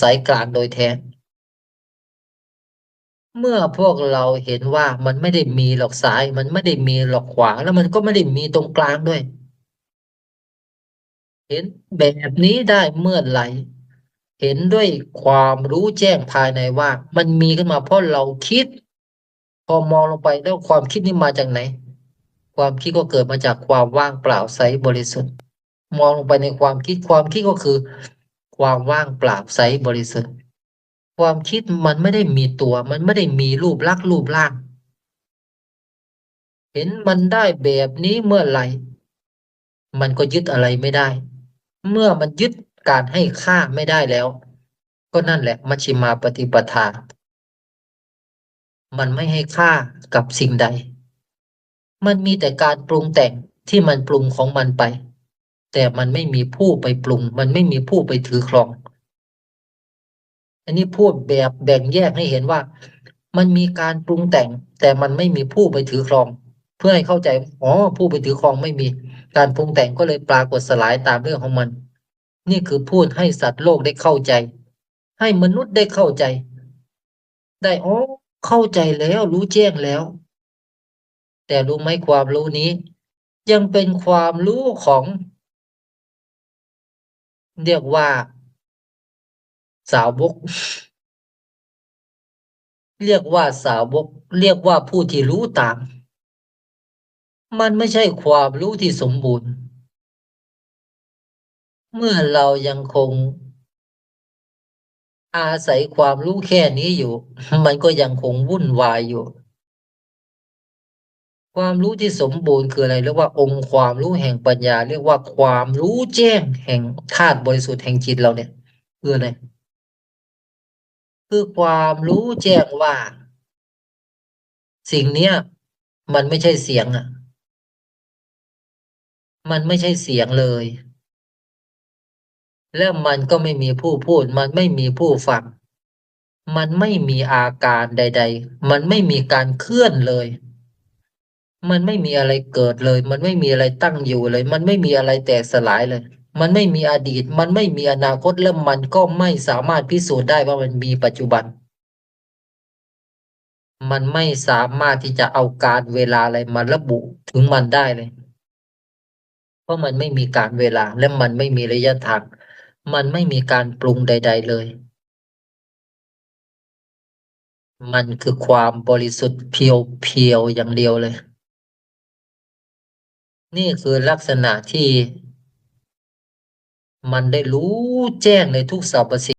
สายกลางโดยแท้ เมื่อพวกเราเห็นว่ามันไม่ได้มีหรอกซ้าย มันไม่ได้มีหรอกขวา แล้วมันก็ไม่ได้มีตรงกลางด้วย เห็นแบบนี้ได้เมื่อไหร่เห็นด้วยความรู้แจ้งภายในว่า มันมีขึ้นมาเพราะเราคิด พอมองลงไปแล้วความคิดนี้มาจากไหน ความคิดก็เกิดมาจากความว่างเปล่าใสบริสุทธิ์ มองลงไปในความคิดความคิดก็คือ ความว่างเปล่าใสบริสุทธิ์ ความคิดมันไม่ได้มีตัว มันไม่ได้มีรูปลักษ์รูปร่าง เห็นมันได้แบบนี้เมื่อไหร่ มันก็ยึดอะไรไม่ได้ เมื่อมันยึดการให้ค่าไม่ได้แล้ว ก็นั่นแหละมัชฌิมาปฏิปทา มันไม่ให้ค่ากับสิ่งใด มันมีแต่การปรุงแต่งที่มันปรุงของมันไป แต่มันไม่มีผู้ไปปรุง มันไม่มีผู้ไปถือครอง อันนี้พูดแบบแบ่งแยกให้เห็นว่า มันมีการปรุงแต่ง แต่มันไม่มีผู้ไปถือครอง เพื่อให้เข้าใจอ๋อผู้ไปถือครองไม่มี การปรุงแต่งก็เลยปรากฏสลายตามเรื่องของมัน นี่คือพูดให้สัตว์โลกได้เข้าใจ ให้มนุษย์ได้เข้าใจ ได้อ๋อเข้าใจแล้วรู้แจ้งแล้ว แต่รู้ไหมความรู้นี้ ยังเป็นความรู้ของ เรียกว่า สาวก เรียกว่าสาวก เรียกว่าผู้ที่รู้ตาม มันไม่ใช่ความรู้ที่สมบูรณ์ เมื่อเรายังคง อาศัยความรู้แค่นี้อยู่ มันก็ยังคงวุ่นวายอยู่ ความรู้ที่สมบูรณ์คืออะไรเรียกว่าองค์ความรู้แห่งปัญญา เรียกว่าความรู้แจ้งแห่งธาตุบริสุทธิ์แห่งจิตเราเนี่ยคืออะไรคือความรู้แจ้งว่า สิ่งเนี้ย มันไม่ใช่เสียงอะ มันไม่ใช่เสียงเลย แล้วมันก็ไม่มีผู้พูด มันไม่มีผู้ฟัง มันไม่มีอาการใด ๆ มันไม่มีการเคลื่อนเลย มันไม่มีอะไรเกิดเลย มันไม่มีอะไรตั้งอยู่เลย มันไม่มีอะไรแตกสลายเลย มันไม่มีอดีต มันไม่มีอนาคตแล้วมันก็ไม่สามารถพิสูจน์ได้ว่ามันมีปัจจุบัน มันไม่สามารถที่จะเอาการเวลาอะไรมาระบุถึงมันได้เลย เพราะมันไม่มีการเวลาและมันไม่มีระยะทาง มันไม่มีการปรุงใด ๆ เลย มันคือความบริสุทธิ์เพียวๆอย่างเดียวเลย นี่คือลักษณะที่ มันได้รู้แจ้งในทุกสรรพสิ่ง